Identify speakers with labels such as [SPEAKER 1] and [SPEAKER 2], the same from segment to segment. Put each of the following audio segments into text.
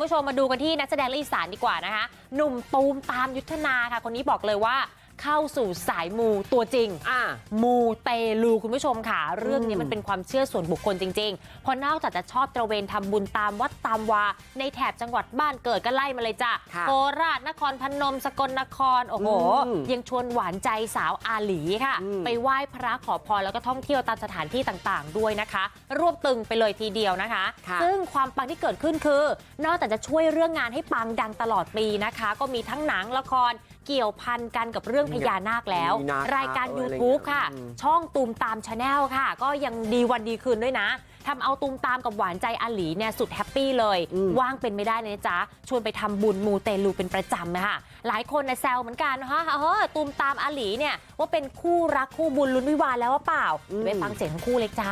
[SPEAKER 1] ณผู้ชมมาดูกันที่นักแสดงและอีสานดีกว่านะคะหนุ่มตูมตามยุทธนาค่ะคนนี้บอกเลยว่า เข้าสู่สายมูตัวจริง
[SPEAKER 2] อ่า
[SPEAKER 1] มูเตลูคุณผู้ชมค่ะ เรื่องนี้มันเป็นความเชื่อส่วนบุคคลจริงๆเพราะนอกจากจะชอบตระเวนทำบุญตามวัดตามวา ในแถบจังหวัดบ้านเกิดก็ไล่มาเลยจ้ะ
[SPEAKER 2] ค่ะ
[SPEAKER 1] โคราชนครพนมสกลนคร โอ้โห
[SPEAKER 2] อืม
[SPEAKER 1] ยังชวนหวานใจสาวอาหลีค่ะ
[SPEAKER 2] อืม
[SPEAKER 1] ไปไหว้พระขอพรแล้วก็ท่องเที่ยวตามสถานที่ต่างๆ ด้วยนะคะ รวบตึงไปเลยทีเดียวนะคะ
[SPEAKER 2] ค่ะ
[SPEAKER 1] ซึ่งความปังที่เกิดขึ้นคือ นอกจากจะช่วยเรื่องงานให้ปังดังตลอดปีนะคะ ก็มีทั้งหนังละครเกี่ยวพันกันกับเรื่องพญานาคแล้ว
[SPEAKER 2] มีนาค
[SPEAKER 1] รายการ
[SPEAKER 2] เอออะไร
[SPEAKER 1] YouTube ค่ะ
[SPEAKER 2] อืม
[SPEAKER 1] ช่องตูมตามชาแนลค่ะ ก็ยังดีวันดีคืนด้วยนะทำเอาตูมตามกับหวานใจอาหลีเนี่ยสุดแฮปปี้เลย
[SPEAKER 2] อืม
[SPEAKER 1] ว่างเป็นไม่ได้เลยนะจ๊ะชวนไปทำบุญมูเตลูเป็นประจำนะคะหลายคนนะแซวเหมือนกันนะคะเฮ้ยตูมตามอาหลีเนี่ยว่าเป็นคู่รักคู่บุญลุ้นวิวาห์แล้วว่าเปล่า
[SPEAKER 2] อืม
[SPEAKER 1] ไปฟังเสียงทั้งคู่เลยจ้า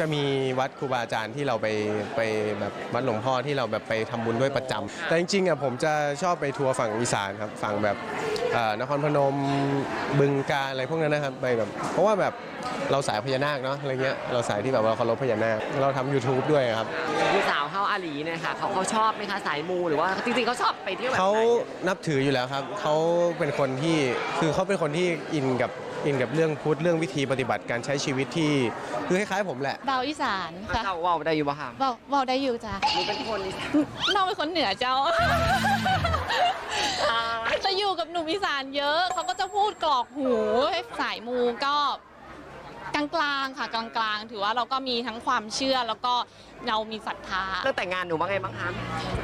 [SPEAKER 3] จะมีวัดครูบาอาจารย์ที่เราไปไปแบบวัดหลวงพ่อที่เราแบบไปทำบุญด้วยประจำแต่จริงๆอะผมจะชอบไปทัวร์ฝั่งอีสานครับฝั่งแบบเอ่อนครพนมบึงกาฬอะไรพวกนั้นนะครับไปแบบเพราะว่าแบบเราสายพญานาคเนาะอะไรเงี้ยเราสายที่แบบว่าเคารพพญานาคเราทำ YouTube ด้วยครับ
[SPEAKER 2] ผู้สาวเข้าอาหลีเนี่ยค่ะเขาเขาชอบไหมคะสายมูหรือว่าจริงๆเขาชอบไปเที่ยวแบบ
[SPEAKER 3] เขา
[SPEAKER 2] ไหน
[SPEAKER 3] นับถืออยู่แล้วครับเขาเป็นคนที่คือเขาเป็นคนที่อินกับ อินกับเรื่องพุทธเรื่องวิธีปฏิบัติการใช้ชีวิตที่คือคล้ายๆผมแหละ
[SPEAKER 4] เบาอีสานค่ะ
[SPEAKER 2] เจ้าว่าวได้อยู่ปะคะ
[SPEAKER 4] เบาเบาได้อยู่จ้ะ
[SPEAKER 2] นี่เป็นคนอีสาน
[SPEAKER 4] น้องเป็นคนเหนือเจ้าจะอยู่กับหนุ่มอีสานเยอะเขาก็จะพูดกรอกหูให้สายมูก็กลางๆค่ะกลางๆ ถือว่าเราก็มีทั้งความเชื่อแล้วก็เรามีศรัทธา
[SPEAKER 2] เรื่องแต่งงานหนูว่าไงบ้างคะ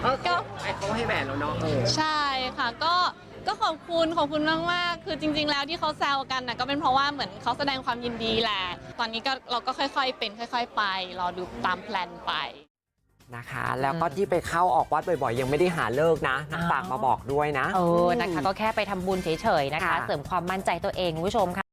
[SPEAKER 2] เออ
[SPEAKER 4] ก็
[SPEAKER 2] ไอเขาให้แหวนแล้วเนาะเออ
[SPEAKER 4] ใช่ค่ะก็ ก็ขอบคุณขอบคุณมากๆคือจริง ๆ แล้วที่เขาแซวกันนะก็เป็นเพราะว่าเหมือนเขาแสดงความยินดีแหละ ตอนนี้ก็เราก็ค่อย ๆ เป็นค่อย ๆ ไปรอดูตามแพลนไป
[SPEAKER 2] นะคะ แล้วก็ที่ไปเข้าออกวัดบ่อยๆ ยังไม่ได้หาเลิกนะนักฝากมาบอกด้วยนะ
[SPEAKER 1] เออนะคะ ก็แค่ไปทำบุญเฉยๆนะคะ
[SPEAKER 2] ค่ะ
[SPEAKER 1] เสริมความมั่นใจตัวเองคุณผู้ชมค่ะ